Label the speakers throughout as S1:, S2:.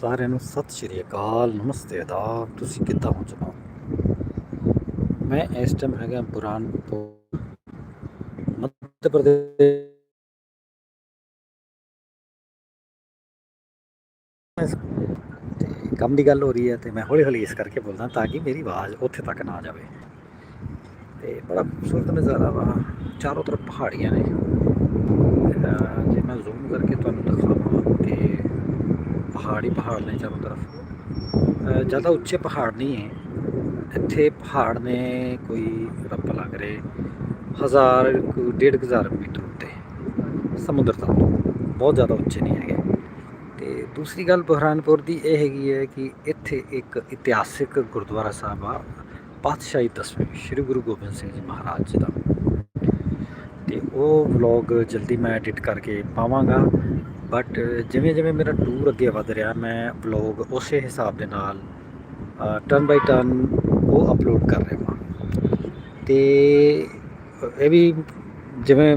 S1: ਸਾਰਿਆਂ ਨੂੰ ਸਤਿ ਸ਼੍ਰੀ ਅਕਾਲ, ਨਮਸਤੇ, ਆਦਾਬ। ਤੁਸੀਂ ਕਿੱਦਾਂ ਹੋ ਜਨਾਬ? ਮੈਂ ਇਸ ਟਾਈਮ ਹੈਗਾ ਬੁਰਾਨਪੁਰ, ਮੱਧ ਪ੍ਰਦੇਸ਼। ਕੰਮ ਦੀ ਗੱਲ ਹੋ ਰਹੀ ਹੈ ਤੇ ਮੈਂ ਹੌਲੀ ਹੌਲੀ ਇਸ ਕਰਕੇ ਬੋਲਦਾ ਤਾਂ ਕਿ ਮੇਰੀ ਆਵਾਜ਼ ਉੱਥੇ ਤੱਕ ਨਾ ਜਾਵੇ। ਤੇ ਬੜਾ ਖੂਬਸੂਰਤ ਨਜ਼ਾਰਾ ਵਾ, ਚਾਰੋਂ ਤਰਫ ਪਹਾੜੀਆਂ ਨੇ। ਜੇ ਮੈਂ ਜ਼ੂਮ ਕਰਕੇ ਤੁਹਾਨੂੰ ਦਿਖਾਵਾਂ ਤੇ ਪਹਾੜ ਹੀ ਪਹਾੜ ਨੇ ਚਾਰੋਂ ਤਰਫ। ਜ਼ਿਆਦਾ ਉੱਚੇ ਪਹਾੜ ਨਹੀਂ ਹੈ। ਇੱਥੇ ਪਹਾੜ ਨੇ ਕੋਈ ਰੱਬ ਲੱਗ ਰਹੇ ਹਜ਼ਾਰ ਕੁ, ਡੇਢ ਕੁ ਹਜ਼ਾਰ ਮੀਟਰ ਉੱਤੇ ਸਮੁੰਦਰ ਤਲ ਤੋਂ ਬਹੁਤ ਜ਼ਿਆਦਾ ਉੱਚੇ ਨਹੀਂ ਹੈਗੇ। ਤੇ ਦੂਸਰੀ ਗੱਲ ਬਹਿਰਾਨਪੁਰ ਦੀ ਇਹ ਹੈਗੀ ਹੈ ਕਿ ਇੱਥੇ ਇੱਕ ਇਤਿਹਾਸਿਕ ਗੁਰਦੁਆਰਾ ਸਾਹਿਬ ਆ, ਪਾਤਸ਼ਾਹੀ ਦਸਵੀਂ, ਸ੍ਰੀ ਗੁਰੂ ਗੋਬਿੰਦ ਸਿੰਘ ਜੀ ਮਹਾਰਾਜ ਜੀ ਦਾ। ਤੇ ਉਹ ਵਲੌਗ ਜਲਦੀ ਮੈਂ ਐਡਿਟ ਕਰਕੇ ਪਾਵਾਂਗਾ। ਬਟ ਜਿਵੇਂ ਜਿਵੇਂ ਮੇਰਾ ਟੂਰ ਅੱਗੇ ਵਧ ਰਿਹਾ, ਮੈਂ ਵਲੌਗ ਉਸੇ ਹਿਸਾਬ ਦੇ ਨਾਲ ਟਰਨ ਬਾਈ ਟਰਨ ਉਹ ਅਪਲੋਡ ਕਰ ਰਿਹਾ ਹਾਂ ਤੇ ਇਹ ਵੀ ਜਿਵੇਂ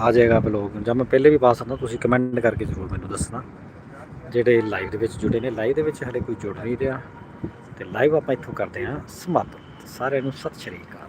S1: ਆ ਜਾਏਗਾ ਵਲੌਗ ਜਾਂ ਮੈਂ ਪਹਿਲੇ ਵੀ ਪਾ ਸਕਦਾ, ਤੁਸੀਂ ਕਮੈਂਟ ਕਰਕੇ ਜ਼ਰੂਰ ਮੈਨੂੰ ਦੱਸਣਾ। ਜਿਹੜੇ ਲਾਈਵ ਦੇ ਵਿੱਚ ਜੁੜੇ ਨੇ ਲਾਈਵ ਦੇ ਵਿੱਚ ਹਲੇ ਕੋਈ ਜੁੜ ਨਹੀਂ ਰਿਹਾ। ਤੇ ਲਾਈਵ ਆਪਾਂ ਇੱਥੋਂ ਕਰਦੇ ਹਾਂ ਸਮਾਪਤ। ਸਾਰਿਆਂ ਨੂੰ ਸਤਿ ਸ਼੍ਰੀ ਅਕਾਲ।